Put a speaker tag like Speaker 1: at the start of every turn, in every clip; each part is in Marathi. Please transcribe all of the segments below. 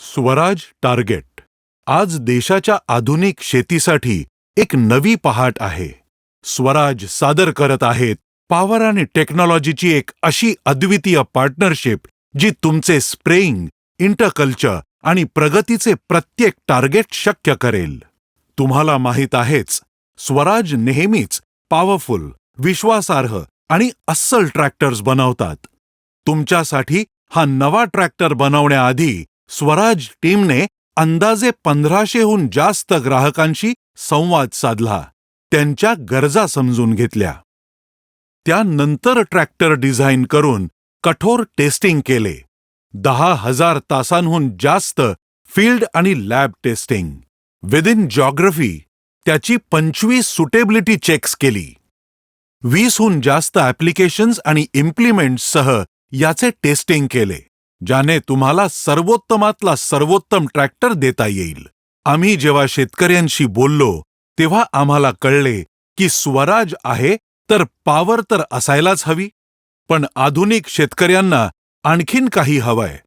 Speaker 1: स्वराज टार्गेट. आज देशाच्या आधुनिक शेतीसाठी एक नवी पहाट आहे. स्वराज सादर करत आहेत पॉवर आणि टेक्नॉलॉजीची एक अशी अद्वितीय पार्टनरशिप जी तुमचे स्प्रेइंग इंटरकल्चर आणि प्रगतीचे प्रत्येक टार्गेट शक्य करेल. तुम्हाला माहीत आहेच स्वराज नेहमीच पॉवरफुल विश्वासार्ह आणि अस्सल ट्रॅक्टर्स बनवतात. तुमच्यासाठी हा नवा ट्रॅक्टर बनवण्याआधी स्वराज टीमने अंदाजे पंधराशेहून जास्त ग्राहकांशी संवाद साधला. त्यांच्या गरजा समजून घेतल्या. त्यानंतर ट्रॅक्टर डिझाईन करून कठोर टेस्टिंग केले. दहा हजार तासांहून जास्त फील्ड आणि लॅब टेस्टिंग. विदिन जॉग्रफी त्याची पंचवीस सुटेबिलिटी चेक्स केली. वीसहून जास्त ॲप्लिकेशन्स आणि इम्प्लिमेंट्ससह याचे टेस्टिंग केले. ज्याने तुम्हाला सर्वोत्तमातला सर्वोत्तम ट्रॅक्टर देता येईल. आम्ही जेव्हा शेतकऱ्यांशी बोललो तेव्हा आम्हाला कळले की स्वराज आहे तर पावर तर असायलाच हवी. पण आधुनिक शेतकऱ्यांना आणखीन काही हवंय.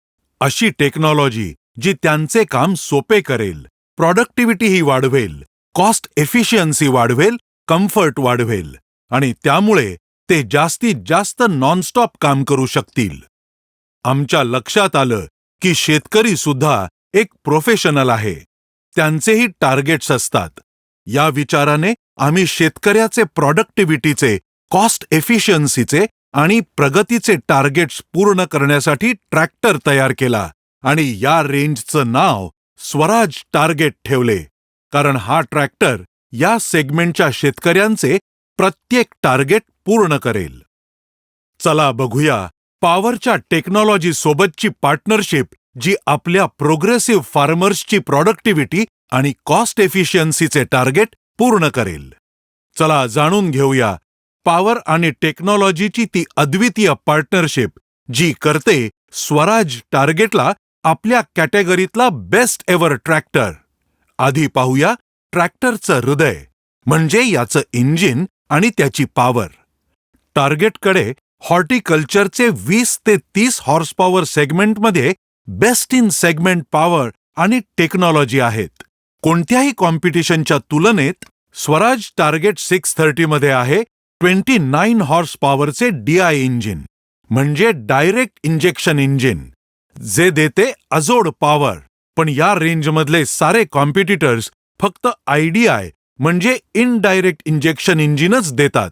Speaker 1: अशी टेक्नॉलॉजी जी त्यांचे काम सोपे करेल प्रॉडक्टिव्हिटीही वाढवेल कॉस्ट एफिशियन्सी वाढवेल कम्फर्ट वाढवेल आणि त्यामुळे ते जास्तीत जास्त नॉनस्टॉप काम करू शकतील. आमच्या लक्षात आलं की शेतकरी सुद्धा एक प्रोफेशनल आहे. त्यांचेही टार्गेट्स असतात. या विचाराने आम्ही शेतकऱ्याचे प्रॉडक्टिव्हिटीचे कॉस्ट एफिशियन्सीचे आणि प्रगतीचे टार्गेट्स पूर्ण करण्यासाठी ट्रॅक्टर तयार केला आणि या रेंजचं नाव स्वराज टार्गेट ठेवले. कारण हा ट्रॅक्टर या सेगमेंटच्या शेतकऱ्यांचे प्रत्येक टार्गेट पूर्ण करेल. चला बघूया पॉवरच्या टेक्नॉलॉजी सोबतची पार्टनरशिप जी आपल्या प्रोग्रेसिव्ह फार्मर्सची प्रॉडक्टिव्हिटी आणि कॉस्ट एफिशियन्सीचे टार्गेट पूर्ण करेल. चला जाणून घेऊया पॉवर आणि टेक्नॉलॉजीची ती अद्वितीय पार्टनरशिप जी करते स्वराज टार्गेटला आपल्या कॅटेगरीतला बेस्ट एव्हर ट्रॅक्टर. आधी पाहूया ट्रॅक्टरचं हृदय म्हणजे याचं इंजिन आणि त्याची पॉवर. टार्गेटकडे हॉर्टिकल्चरचे वीस ते तीस हॉर्स पॉवर सेगमेंटमध्ये बेस्ट इन सेगमेंट पॉवर आणि टेक्नॉलॉजी आहेत. कोणत्याही कॉम्पिटिशनच्या तुलनेत स्वराज टार्गेट सिक्स थर्टीमध्ये आहे ट्वेंटी नाईन हॉर्स पॉवरचे डीआय इंजिन म्हणजे डायरेक्ट इंजेक्शन इंजिन जे देते अजोड पॉवर. पण या रेंजमधले सारे कॉम्पिटिटर्स फक्त आयडीआय म्हणजे इनडायरेक्ट इंजेक्शन इंजिनच देतात.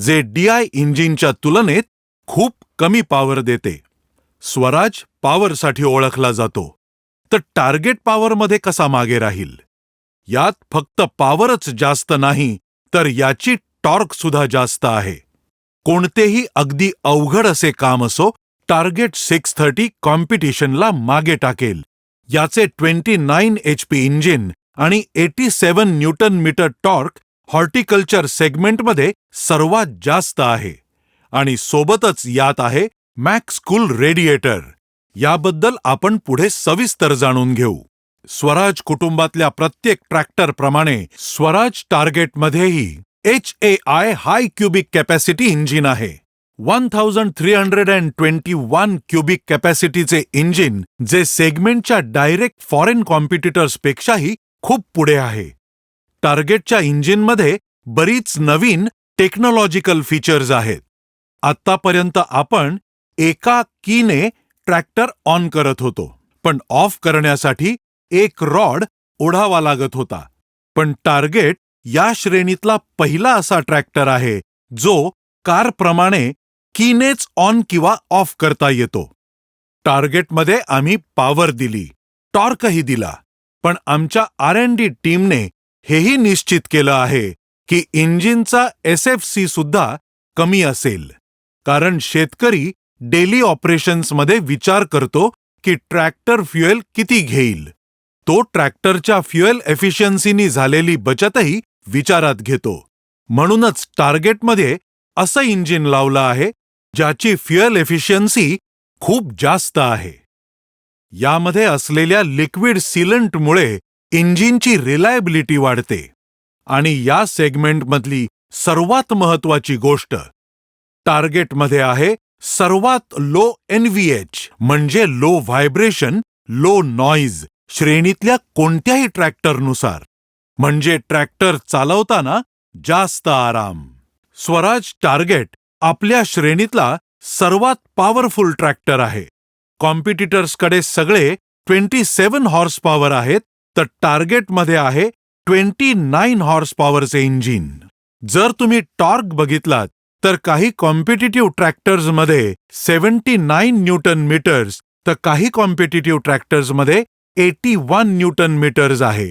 Speaker 1: जे डीआय इंजिनच्या तुलनेत खूप कमी पॉवर देते. स्वराज पॉवरसाठी ओळखला जातो. तर टार्गेट पॉवरमध्ये कसा मागे राहील? यात फक्त पॉवरच जास्त नाही तर याची टॉर्क सुद्धा जास्त आहे. कोणतेही अगदी अवघड असे काम असो टार्गेट सिक्स थर्टी कॉम्पिटिशनला मागे टाकेल. याचे twenty nine H P engine आणि eighty seven newton metre torque horticulture सेगमेंटमध्ये सर्वात जास्त आहे आणि सोबतच यात आहे मॅक्स कूल रेडिएटर. याबद्दल आपण पुढे सविस्तर जाणून घेऊ. स्वराज कुटुंबातल्या प्रत्येक ट्रॅक्टरप्रमाणे Swaraj टार्गेटमध्येही H A I high cubic capacity engine आहे. One thousand three hundred and twenty one cubic कॅपॅसिटीचे engine जे सेगमेंटच्या डायरेक्ट फॉरेन कॉम्पिटिटर्सपेक्षाही खूप पुढे आहे. टार्गेटच्या इंजिनमध्ये बरीच नवीन टेक्नॉलॉजिकल फीचर्स आहेत. आत्तापर्यंत आपण एका कीने ट्रॅक्टर ऑन करत होतो पण ऑफ करण्यासाठी एक रॉड ओढावा लागत होता. पण टार्गेट या श्रेणीतला पहिला असा ट्रॅक्टर आहे जो कारप्रमाणे कीनेच ऑन किंवा ऑफ करता येतो. टार्गेटमध्ये आम्ही पॉवर दिली टॉर्कही दिला पण आमच्या आर एन डी टीमने हेही निश्चित केलं आहे की इंजिनचा एस एफ सी सुद्धा कमी असेल. कारण शेतकरी डेली ऑपरेशन्समध्ये विचार करतो की ट्रॅक्टर फ्युएल किती घेईल. तो ट्रॅक्टरच्या फ्युएल एफिशियन्सीनी झालेली बचतही विचारात घेतो. म्हणूनच टार्गेटमध्ये असं इंजिन लावलं आहे ज्याची फ्युएल एफिशियन्सी खूप जास्त आहे. यामध्ये असलेल्या लिक्विड सिलंटमुळे इंजिनची रिलायबिलिटी वाढते आणि या सेगमेंटमधली सर्वात महत्वाची गोष्ट टार्गेटमध्ये आहे सर्वात लो एनव्हीएच म्हणजे लो व्हायब्रेशन लो नॉईज श्रेणीतल्या कोणत्याही ट्रॅक्टरनुसार. म्हणजे ट्रॅक्टर चालवताना जास्त आराम. स्वराज टार्गेट आपल्या श्रेणीतला सर्वात पॉवरफुल ट्रॅक्टर आहे. कॉम्पिटिटर्सकडे सगळे ट्वेंटी सेव्हन हॉर्स पॉवर आहेत तर टार्गेटमध्ये आहे ट्वेंटी नाईन हॉर्स पॉवरचे इंजिन जर तुम्ही टॉर्क बघितलात तर काही कॉम्पिटिटिव्ह ट्रॅक्टर्समध्ये सेव्हन्टी नाईन न्यूटन मीटर्स तर काही कॉम्पिटिटिव्ह ट्रॅक्टर्समध्ये एटी वन न्यूटन मीटर्स आहे.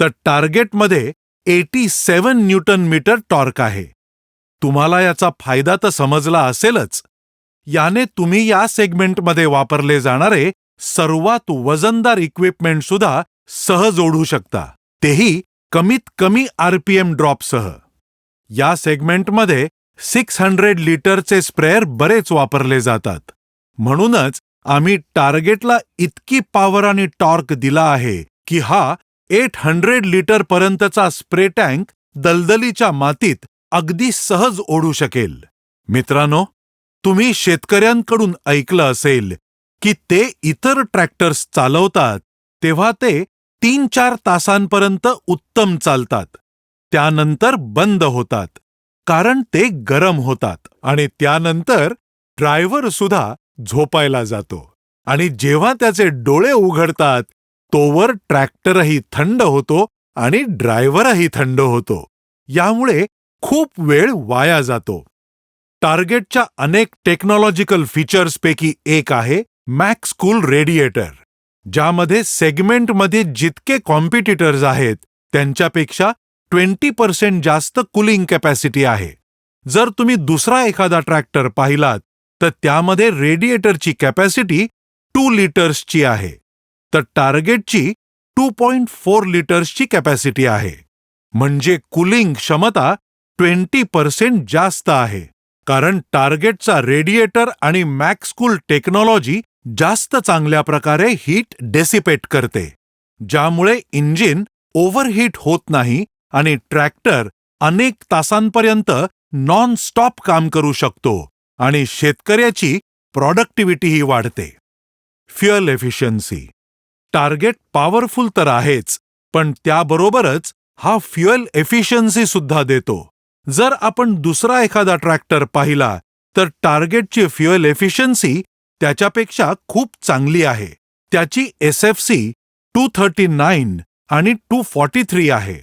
Speaker 1: तर टार्गेटमध्ये eighty seven newton metre torque आहे. तुम्हाला याचा फायदा तर समजला असेलच. याने तुम्ही या सेगमेंटमध्ये वापरले जाणारे सर्वात वजनदार इक्विपमेंट सुद्धा सहज ओढू शकता. तेही कमीत कमी आरपीएम ड्रॉपसह. या सेगमेंटमध्ये सिक्स हंड्रेड लिटरचे स्प्रेअर बरेच वापरले जातात. म्हणूनच आम्ही टार्गेटला इतकी पॉवर आणि टॉर्क दिला आहे की हा एट हंड्रेड लिटर पर्यंतचा स्प्रे टँक दलदलीच्या मातीत अगदी सहज ओढू शकेल. मित्रांनो तुम्ही शेतकऱ्यांकडून ऐकलं असेल की ते इतर ट्रॅक्टर्स चालवतात तेव्हा ते तीन चार तासांपर्यंत उत्तम चालतात. त्यानंतर बंद होतात. कारण ते गरम होतात आणि त्यानंतर ड्रायव्हर सुद्धा झोपायला जातो. आणि जेव्हा त्याचे डोळे उघडतात तोवर ट्रॅक्टरही थंड होतो आणि ड्रायव्हरही थंड होतो. यामुळे खूप वेळ वाया जातो. टार्गेटच्या अनेक टेक्नॉलॉजिकल फीचर्सपैकी एक आहे मॅक्स कूल रेडिएटर. ज्यामध्ये सेगमेंटमध्ये जितके कॉम्पिटिटर्स आहेत त्यांच्यापेक्षा ट्वेंटी पर्सेंट जास्त कुलिंग कॅपॅसिटी आहे. जर तुम्ही दुसरा एखादा ट्रॅक्टर पाहिलात तर त्यामध्ये रेडिएटरची कॅपॅसिटी टू लिटर्सची आहे. तर टार्गेटची टू पॉइंट फोर लिटर्सची कॅपॅसिटी आहे. म्हणजे कुलिंग क्षमता ट्वेंटी पर्सेंट जास्त आहे. कारण टार्गेटचा रेडिएटर आणि मॅक्सकूल टेक्नॉलॉजी जास्त चांगल्या प्रकारे हीट डेसिपेट करते ज्यामुळे इंजिन ओव्हरहीट होत नाही आणि ट्रॅक्टर अनेक तासांपर्यंत नॉन स्टॉप काम करू शकतो आणि शेतकऱ्याची प्रॉडक्टिव्हिटीही वाढते. फ्युअल एफिशियन्सी टार्गेट पॉवरफुल तर आहेच पण त्याबरोबरच हा फ्युअल एफिशियन्सी सुद्धा देतो. जर आपण दुसरा एखादा ट्रॅक्टर पाहिला तर टार्गेटची फ्युअल एफिशियन्सी त्याच्यापेक्षा खूप चांगली आहे. त्याची S F C two thirty nine आणि टू फॉर्टी थ्री आहे.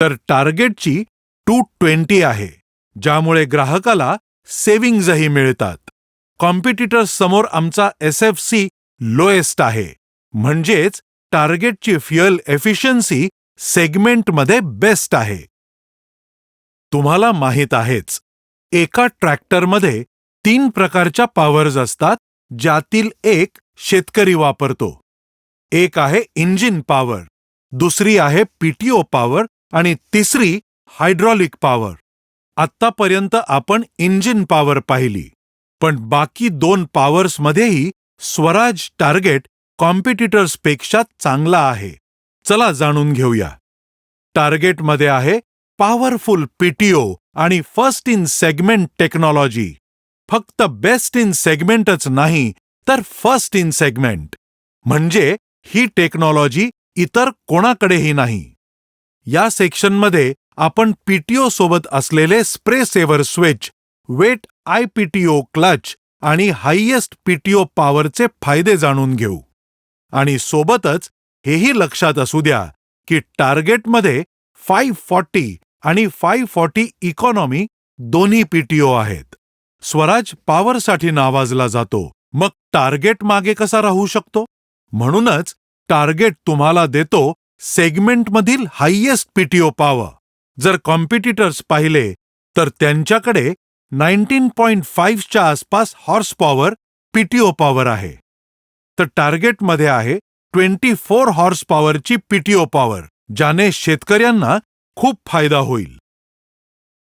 Speaker 1: तर टार्गेटची टू ट्वेंटी आहे ज्यामुळे ग्राहकाला सेव्हिंग्जही मिळतात. कॉम्पिटिटर्स समोर आमचा एस एफ सी लोएस्ट आहे. म्हणजेच टार्गेटची फ्युएल एफिशियन्सी सेगमेंटमध्ये बेस्ट आहे. तुम्हाला माहीत आहेच एका ट्रॅक्टरमध्ये तीन प्रकारच्या पॉवर्स असतात ज्यातील एक शेतकरी वापरतो. एक आहे इंजिन पॉवर. दुसरी आहे पीटीओ पॉवर आणि तिसरी हायड्रॉलिक पॉवर. आत्तापर्यंत आपण इंजिन पॉवर पाहिली. पण बाकी दोन पॉवर्समध्येही स्वराज टार्गेट कॉम्पिटिटर्सपेक्षा चांगला आहे. चला जाणून घेऊया. टार्गेटमध्ये आहे पॉवरफुल पीटीओ आणि फर्स्ट इन सेगमेंट टेक्नॉलॉजी. फक्त बेस्ट इन सेगमेंटच नाही तर फर्स्ट इन सेगमेंट म्हणजे ही टेक्नॉलॉजी इतर कोणाकडेही नाही. या सेक्शनमध्ये आपण पीटीओ सोबत असलेले spray saver switch wet I PTO clutch आणि हायेस्ट पीटीओ पॉवरचे फायदे जाणून घेऊ. आणि सोबतच हेही लक्षात असू द्या की टार्गेटमध्ये फाईव्ह फॉर्टी आणि फाईव्ह फॉर्टी इकॉनॉमी दोन्ही पीटीओ आहेत. स्वराज पॉवरसाठी नावाजला जातो. मग टार्गेट मागे कसा राहू शकतो? म्हणूनच टार्गेट तुम्हाला देतो सेगमेंटमधील हायेस्ट पीटीओ पॉवर. जर कॉम्पिटिटर्स पाहिले तर त्यांच्याकडे नाईन्टीन पॉईंट फाईव्हच्या आसपास हॉर्स पॉवर पीटीओ पॉवर आहे. तर टार्गेटमध्ये आहे ट्वेंटी फोर हॉर्स पॉवरची पीटीओ पॉवर ज्याने शेतकऱ्यांना खूप फायदा होईल.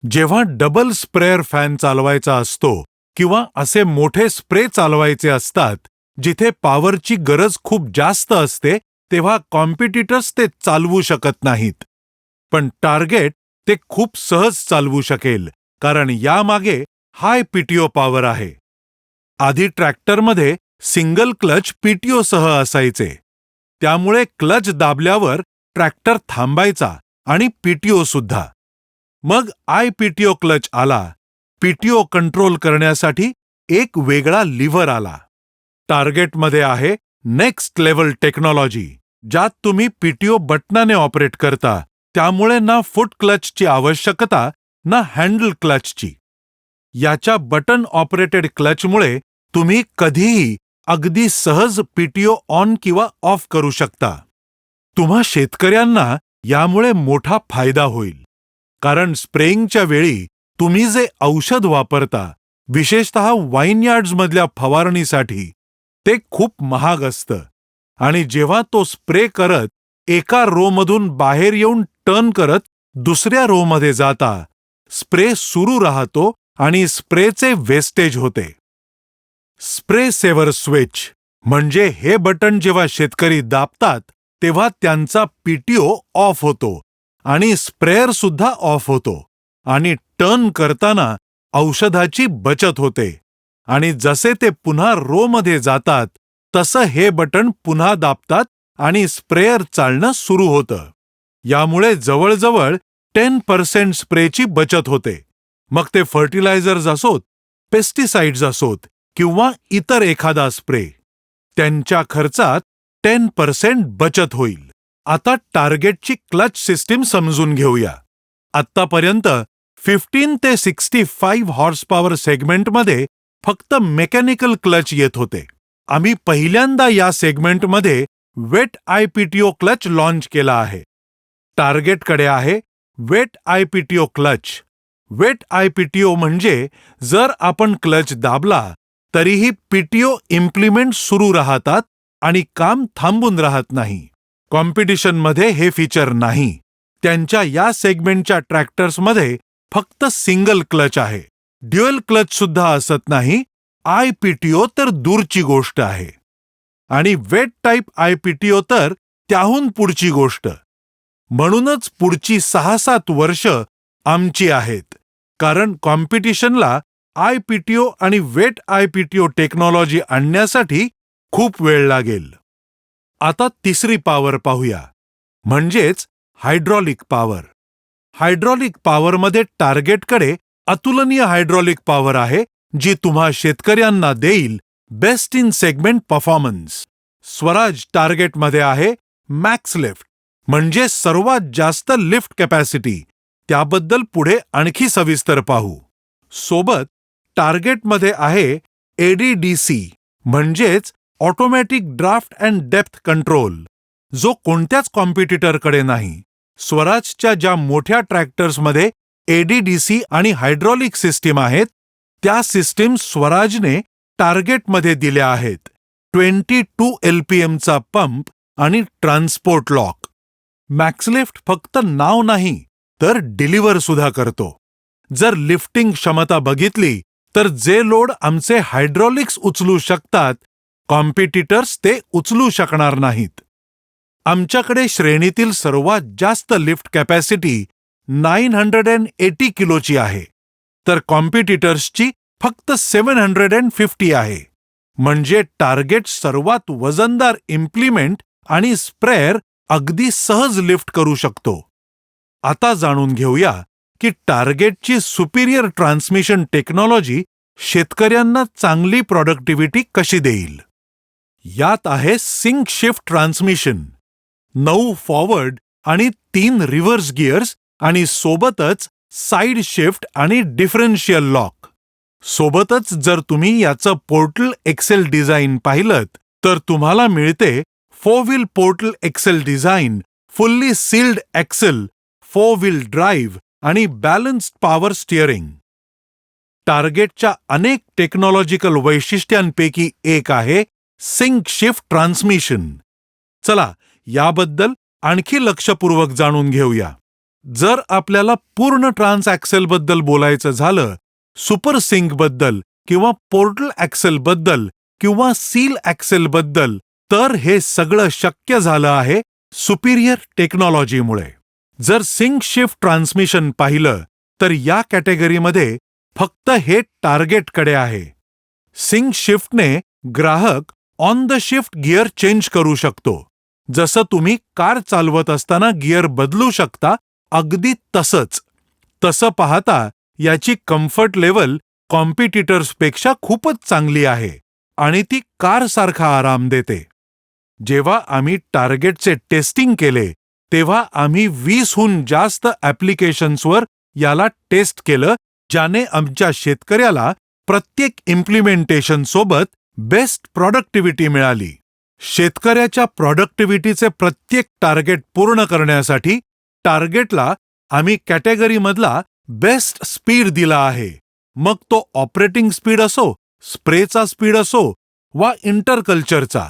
Speaker 1: जेव्हा डबल स्प्रेअर फॅन चालवायचा असतो किंवा असे मोठे स्प्रे चालवायचे असतात जिथे पॉवरची गरज खूप जास्त असते तेव्हा कॉम्पिटिटर्स ते चालवू शकत नाहीत. पण टार्गेट ते खूप सहज चालवू शकेल कारण यामागे हाय पीटीओ पॉवर आहे. आधी ट्रॅक्टरमध्ये सिंगल क्लच पीटीओसह असायचे. त्यामुळे क्लच दाबल्यावर ट्रॅक्टर थांबायचा आणि पीटीओ सुद्धा. मग आय पीटीओ क्लच आला. पीटीओ कंट्रोल करण्यासाठी एक वेगळा लिव्हर आला. टार्गेटमध्ये आहे नेक्स्ट लेवल टेक्नॉलॉजी ज्यात तुम्ही पीटीओ बटनाने ऑपरेट करता त्यामुळे ना फुट क्लचची आवश्यकता ना हँडल क्लचची. याच्या बटन ऑपरेटेड क्लचमुळे तुम्ही कधीही अगदी सहज पीटीओ ऑन किंवा ऑफ करू शकता. तुम्हा शेतकऱ्यांना यामुळे मोठा फायदा होईल. कारण स्प्रेइंगच्या वेळी तुम्ही जे औषध वापरता विशेषतः वाईनयार्ड्समधल्या फवारणीसाठी ते खूप महाग असतं. आणि जेव्हा तो स्प्रे करत एका रोमधून बाहेर येऊन टर्न करत दुसऱ्या रोमध्ये जाता स्प्रे सुरू राहतो आणि स्प्रेचे वेस्टेज होते. स्प्रे सेवर स्विच म्हणजे हे बटन जेव्हा शेतकरी दाबतात तेव्हा त्यांचा पीटीओ ऑफ होतो. आणि स्प्रेअर सुद्धा ऑफ होतो आणि टर्न करताना औषधाची बचत होते. आणि जसे ते पुन्हा रोमध्ये जातात तसं हे बटन पुन्हा दाबतात आणि स्प्रेअर चालणं सुरू होतं. यामुळे जवळजवळ टेन पर्सेंट स्प्रेची बचत होते. मग ते फर्टिलायझर्स असोत पेस्टिसाइड्स असोत किंवा इतर एखादा स्प्रे. त्यांच्या खर्चात टेन पर्सेंट बचत होईल. आता टार्गेटची क्लच सिस्टीम समजून घेऊया. आत्तापर्यंत फिफ्टीन ते सिक्स्टी फाईव्ह हॉर्स पॉवर सेगमेंटमध्ये फक्त मेकॅनिकल क्लच येत होते. आम्ही पहिल्यांदा या सेगमेंटमध्ये wet I PTO clutch launch केला आहे. टार्गेटकडे आहे wet I PTO clutch wet IPTO म्हणजे जर आपण क्लच दाबला तरीही पीटीओ इम्प्लिमेंट सुरू राहतात आणि काम थांबून राहत नाही. कॉम्पिटिशनमध्ये हे फीचर नाही. त्यांच्या या सेगमेंटच्या ट्रॅक्टर्समध्ये फक्त सिंगल क्लच आहे. ड्युअल क्लच सुद्धा असत नाही. आय पीटीओ तर दूरची गोष्ट आहे. आणि वेट टाईप आय पीटीओ तर त्याहून पुढची गोष्ट. म्हणूनच पुढची सहा सात वर्ष आमची आहेत. कारण कॉम्पिटिशनला आय पीटीओ आणि वेट आय पीटीओ टेक्नॉलॉजी आणण्यासाठी खूप वेळ लागेल. आता तिसरी पॉवर पाहूया. म्हणजेच हायड्रॉलिक पॉवर हायड्रॉलिक पॉवरमध्ये टार्गेटकडे अतुलनीय हायड्रॉलिक पॉवर आहे जी तुम्हा शेतकऱ्यांना देईल best in segment performance Swaraj टार्गेटमध्ये आहे मॅक्स लिफ्ट म्हणजे सर्वात जास्त लिफ्ट कॅपॅसिटी त्याबद्दल पुढे आणखी सविस्तर पाहू. सोबत टार्गेटमध्ये आहे एडीडीसी म्हणजेच automatic draft and depth control जो कोणत्याच कॉम्पिटिटरकडे नाही स्वराजच्या ज्या मोठ्या ट्रॅक्टर्समध्ये एडीडीसी आणि हायड्रॉलिक सिस्टीम आहेत त्या सिस्टीम स्वराजने टार्गेटमध्ये दिल्या आहेत. ट्वेंटी टू एलपीएमचा पंप आणि ट्रान्सपोर्ट लॉक. मॅक्सलिफ्ट फक्त नाव नाही तर डिलिव्हर सुद्धा करतो. जर लिफ्टिंग क्षमता बघितली तर जे लोड आमचे हायड्रॉलिक्स उचलू शकतात कॉम्पिटिटर्स ते उचलू शकणार नाहीत. आमच्याकडे श्रेणीतील सर्वात जास्त lift capacity nine hundred and eighty किलोची आहे तर कॉम्पिटिटर्सची फक्त सेवन हंड्रेड अँड फिफ्टी आहे. म्हणजे टार्गेट सर्वात वजनदार इम्प्लिमेंट आणि स्प्रेअर अगदी सहज लिफ्ट करू शकतो. आता जाणून घेऊया की टार्गेटची सुपिरियर ट्रान्समिशन टेक्नॉलॉजी शेतकऱ्यांना चांगली प्रॉडक्टिव्हिटी कशी देईल. यात आहे सिंक शिफ्ट ट्रान्समिशन. नऊ फॉरवर्ड आणि तीन रिव्हर्स गिअर्स आणि सोबतच साइड शिफ्ट आणि डिफरन्शियल लॉक. सोबतच जर तुम्ही याचं पोर्टल एक्सेल डिझाईन पाहिलं तर तुम्हाला मिळते four wheel portal axle design fully sealed axle four wheel drive आणि बॅलन्स्ड पॉवर स्टिअरिंग. टार्गेटच्या अनेक टेक्नॉलॉजिकल वैशिष्ट्यांपैकी एक आहे सिंक शिफ्ट ट्रान्समिशन. चला याबद्दल आणखी लक्षपूर्वक जाणून घेऊया. जर आपल्याला पूर्ण ट्रान्स ॲक्सेलबद्दल बोलायचं झालं सुपर सिंकबद्दल किंवा पोर्टल ॲक्सेलबद्दल किंवा सील ॲक्सेलबद्दल तर हे सगळं शक्य झालं आहे सुपिरियर टेक्नॉलॉजीमुळे. जर सिंक शिफ्ट ट्रान्समिशन पाहिलं तर या कॅटेगरीमध्ये फक्त हे टार्गेटकडे आहे. सिंक शिफ्टने ग्राहक on the shift gear change करू शकतो. जसं तुम्ही कार चालवत असताना गिअर बदलू शकता अगदी तसंच. तसं पाहता याची कम्फर्ट लेवल कॉम्पिटिटर्सपेक्षा खूपच चांगली आहे आणि ती कारसारखा आराम देते. जेव्हा आम्ही टार्गेटचे टेस्टिंग केले तेव्हा आम्ही वीसहून जास्त ॲप्लिकेशन्सवर याला टेस्ट केलं ज्याने आमच्या शेतकऱ्याला प्रत्येक इम्प्लिमेंटेशन सोबत बेस्ट प्रॉडक्टिव्हिटी मिळाली. शेतकऱ्याच्या प्रॉडक्टिव्हिटीचे प्रत्येक टार्गेट पूर्ण करण्यासाठी टार्गेटला आम्ही कॅटेगरीमधला बेस्ट स्पीड दिला आहे. मग तो ऑपरेटिंग स्पीड असो स्प्रेचा स्पीड असो वा इंटरकल्चरचा.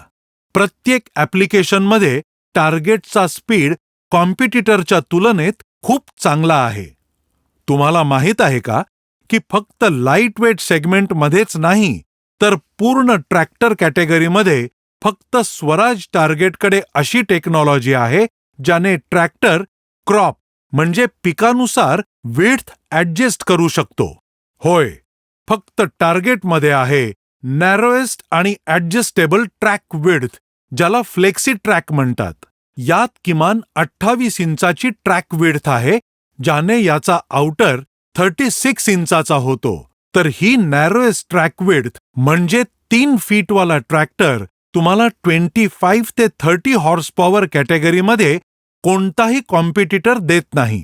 Speaker 1: प्रत्येक ॲप्लिकेशनमध्ये टार्गेटचा स्पीड कॉम्पिटिटरच्या तुलनेत खूप चांगला आहे. तुम्हाला माहीत आहे का की फक्त लाइट वेट सेगमेंटमध्येच नाही तर पूर्ण ट्रॅक्टर कॅटेगरीमध्ये फक्त स्वराज टार्गेटकडे अशी टेक्नॉलॉजी आहे ज्याने ट्रॅक्टर क्रॉप म्हणजे पिकानुसार विड्थ ॲडजस्ट करू शकतो. होय फक्त टार्गेटमध्ये आहे नॅरोएस्ट आणि ॲडजस्टेबल ट्रॅक विड्थ ज्याला फ्लेक्सी ट्रॅक म्हणतात. यात किमान अठ्ठावीस इंचाची ट्रॅक विड्थ आहे ज्याने याचा आउटर थर्टी सिक्स इंचाचा होतो. तर ही नॅरोएस्ट ट्रॅक विड्थ म्हणजे तीन फीटवाला ट्रॅक्टर तुम्हाला ट्वेंटी फाईव्ह ते थर्टी हॉर्स पॉवर कॅटेगरीमध्ये कोणताही कॉम्पिटिटर देत नाही.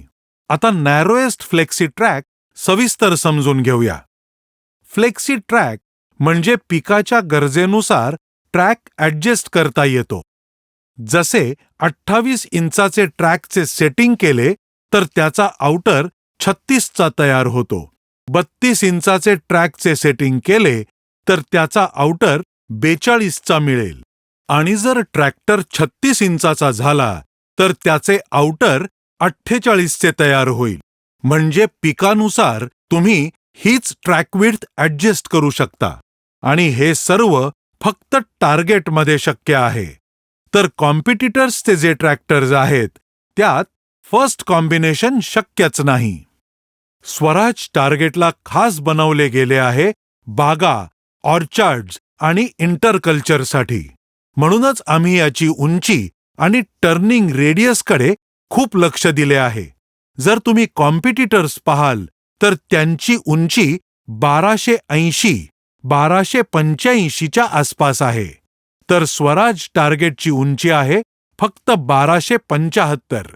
Speaker 1: आता नॅरोएस्ट फ्लेक्सी ट्रॅक सविस्तर समजून घेऊया. फ्लेक्सी ट्रॅक म्हणजे पिकाच्या गरजेनुसार ट्रॅक ॲडजस्ट करता येतो. जसे अठ्ठावीस इंचाचे ट्रॅकचे सेटिंग केले तर त्याचा आउटर छत्तीसचा तयार होतो. बत्तीस इंचाचे ट्रॅकचे सेटिंग केले तर त्याचा आउटर बेचाळीसचा मिळेल. आणि जर ट्रॅक्टर छत्तीस इंचाचा झाला तर त्याचे आउटर अठ्ठेचाळीसचे तयार होईल. म्हणजे पिकानुसार तुम्ही हीच ट्रॅकविड्थ ॲडजस्ट करू शकता. आणि हे सर्व फक्त टार्गेटमध्ये शक्य आहे. तर कॉम्पिटिटर्सचे जे ट्रॅक्टर्स आहेत त्यात फर्स्ट कॉम्बिनेशन शक्यच नाही. स्वराज टार्गेटला खास बनवले गेले आहे बागा ऑर्चार्ड्स आणि इंटरकल्चरसाठी. म्हणूनच आम्ही याची उंची आणि टर्निंग रेडियसकडे खूप लक्ष दिले आहे. जर तुम्ही कॉम्पिटिटर्स पाहाल तर त्यांची उंची बाराशे ऐंशी बाराशे पंच्याऐंशीच्या आसपास आहे. तर स्वराज टार्गेटची उंची आहे फक्त बाराशे पंचाहत्तर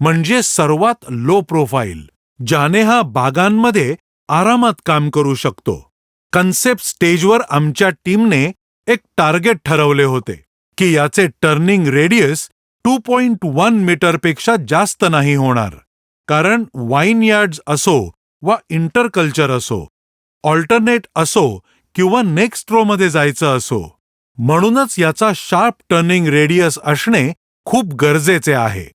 Speaker 1: म्हणजे सर्वात लो प्रोफाईल ज्याने हा बागांमध्ये आरामात काम करू शकतो. कन्सेप्ट स्टेजवर आमच्या टीमने एक टार्गेट ठरवले होते की याचे turning radius two point one मीटरपेक्षा जास्त नाही होणार. कारण वाईन यार्ड्स असो वा इंटरकल्चर असो ऑल्टरनेट असो किंवा नेक्स्ट रोमध्ये जायचं असो म्हणूनच याचा शार्प टर्निंग रेडियस असणे खूप गरजेचे आहे.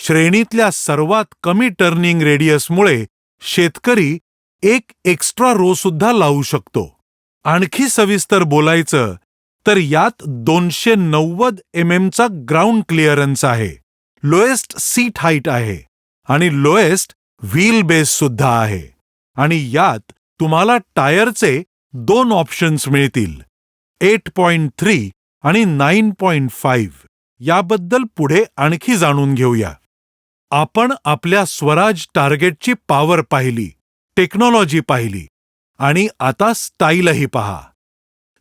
Speaker 1: श्रेणीतल्या सर्वात कमी टर्निंग रेडियसमुळे शेतकरी एक एक्स्ट्रा रो सुद्धा लावू शकतो. आणखी सविस्तर बोलायचं तर यात दोनशे नव्वद एम एमचा ग्राउंड क्लिअरन्स आहे. लोएस्ट सीट हाईट आहे आणि लोएस्ट व्हील बेस सुद्धा आहे. आणि यात तुम्हाला टायरचे दोन ऑप्शन्स मिळतील. एट पॉइंट थ्री आणि नाईन पॉइंट फाईव्ह याबद्दल पुढे आणखी जाणून घेऊया. आपण आपल्या स्वराज टार्गेटची पॉवर पाहिली टेक्नॉलॉजी पाहिली आणि आता स्टाईलही पहा.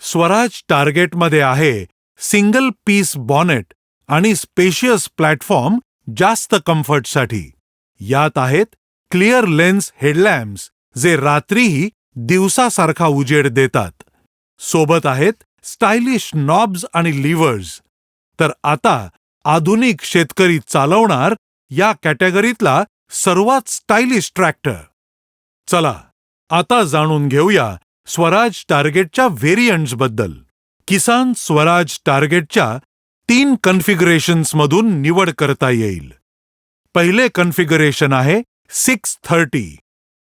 Speaker 1: स्वराज टार्गेटमध्ये आहे सिंगल पीस बॉनेट आणि स्पेशियस प्लॅटफॉर्म जास्त कम्फर्टसाठी. यात आहेत क्लिअर लेन्स हेडलॅम्प्स जे रात्रीही दिवसासारखा उजेड देतात. सोबत आहेत स्टायलिश नॉब्स आणि लिव्हर्स. तर आता आधुनिक शेतकरी चालवणार या कॅटेगरीतला सर्वात स्टायलिश ट्रॅक्टर. चला आता जाणून घेऊया स्वराज टार्गेटच्या व्हेरियंट्सबद्दल किसान स्वराज टार्गेटच्या तीन कन्फिगरेशन्समधून निवड करता येईल. पहिले कन्फिगरेशन आहे सिक्स थर्टी.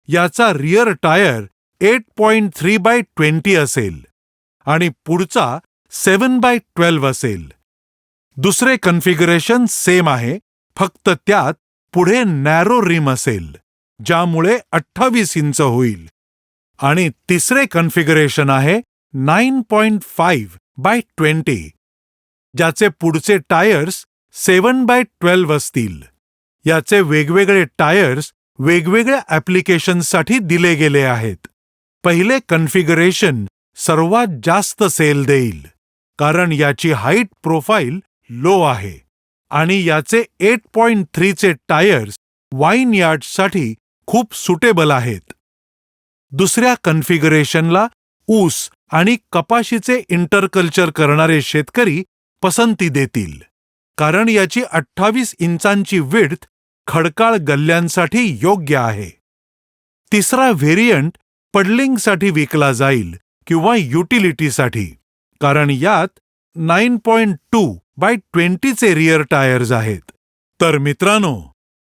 Speaker 1: याचा rear tyre eight point three by twenty असेल आणि पुढचा सेवन बाय ट्वेल्व असेल. दुसरे कन्फिगरेशन सेम आहे फक्त त्यात पुढे नॅरो रिम असेल ज्यामुळे अठ्ठावीस इंच होईल. आणि तिसरे कन्फिगरेशन आहे nine point five by twenty ज्याचे पुढचे टायर्स सेवन बाय ट्वेल्व असतील. याचे वेगवेगळे टायर्स वेगवेगळ्या ॲप्लिकेशनसाठी दिले गेले आहेत. पहिले कन्फिगरेशन सर्वात जास्त सेल देईल कारण याची हाईट प्रोफाईल लो आहे. आणि याचे एट पॉईंट थ्रीचे टायर्स वाईन यार्डसाठी खूप सुटेबल आहेत. दुसऱ्या कन्फिगरेशनला ऊस आणि कपाशीचे इंटरकल्चर करणारे शेतकरी पसंती देतील कारण याची अठ्ठावीस इंचांची विड्थ खडकाळ गल्ल्यांसाठी योग्य आहे. तिसरा व्हेरियंट पडलिंगसाठी विकला जाईल किंवा युटिलिटीसाठी कारण यात नाईन पॉइंट टू बाय ट्वेंटीचे रिअर टायर्स आहेत. तर मित्रांनो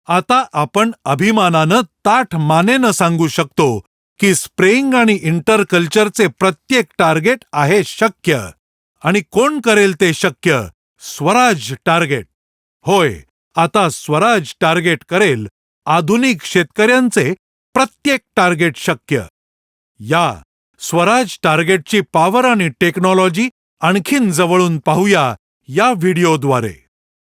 Speaker 1: आता आपण अभिमानानं ताठ मानेनं सांगू शकतो की स्प्रेइंग आणि इंटरकल्चरचे प्रत्येक टार्गेट आहे शक्य. आणि कोण करेल ते शक्य? स्वराज टार्गेट. होय आता स्वराज टार्गेट करेल आधुनिक शेतकऱ्यांचे प्रत्येक टार्गेट शक्य. या स्वराज टार्गेटची पॉवर आणि टेक्नॉलॉजी आणखीन जवळून पाहूया या व्हिडिओद्वारे.